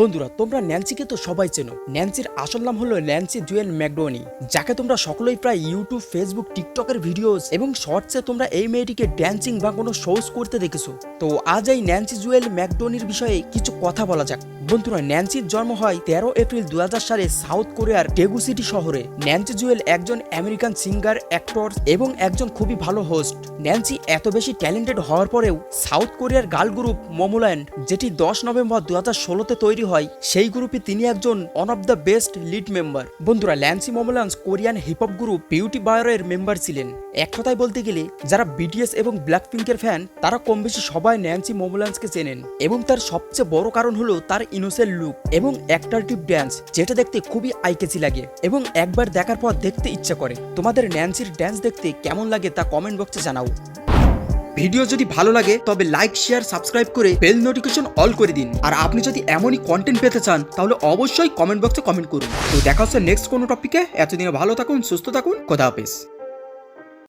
বন্ধুরা, তোমরা ন্যান্সিকে তো সবাই চেনো। ন্যান্সির আসল নাম হলো ন্যান্সি জুয়েল ম্যাকডোনি, যাকে তোমরা সকলেই প্রায় ইউটিউব, ফেসবুক, টিকটকের ভিডিওস এবং শর্টসে তোমরা এই মেয়েটিকে ড্যান্সিং বা কোনো শোজ করতে দেখেছ। তো আজ এই ন্যান্সি জুয়েল ম্যাকডোনির বিষয়ে কিছু কথা বলা যাক। বন্ধুরা, ন্যান্সির জন্ম হয় তেরো এপ্রিল দু হাজার সালে সাউথ কোরিয়ার টেগু সিটি শহরে। ন্যান্সি জুয়েল একজন আমেরিকান সিঙ্গার, অ্যাক্টর এবং একজন খুবই ভালো হোস্ট। ন্যান্সি এত বেশি ট্যালেন্টেড হওয়ার পরেও সাউথ কোরিয়ার গার্ল গ্রুপ মোমোল্যান্ড যেটি দশ নভেম্বর দু হাজার ষোলোতে তৈরি হয়। সেই গ্রুপে তিনি একজন one of the best lead member বন্ধুরা, ল্যান্সি মোমোল্যান্স Korean hip hop group beauty বায়ারের মেম্বার ছিলেন। এক কথায় বলতে গেলে, যারা বিটিএস এবং ব্ল্যাক পিঙ্কের ফ্যান তারা কম বেশি সবাই ন্যান্সি মোমোল্যান্সকে চেনেন। এবং তার সবচেয়ে বড় কারণ হলো তার ইনোসেন্ট লুক এবং অ্যাক্টারটিভ ড্যান্স যেটা দেখতে খুবই আইকেচি লাগে। এবং একবার দেখার পর দেখতে ইচ্ছা করে। তোমাদের ন্যান্সির ড্যান্স দেখতে কেমন লাগে তা কমেন্ট বক্সে জানাও। ভিডিও যদি ভালো লাগে, তবে লাইক শেয়ার সাবস্ক্রাইব করে বেল নোটিফিকেশন অল করে দিন। আর আপনি যদি এমনই কন্টেন্ট পেতে চান, তাহলে অবশ্যই কমেন্ট বক্সে কমেন্ট করুন। তো দেখা হচ্ছে নেক্সট কোনো টপিকে এতদিনে ভালো থাকুন, সুস্থ থাকুন, খোদা হাফেজ।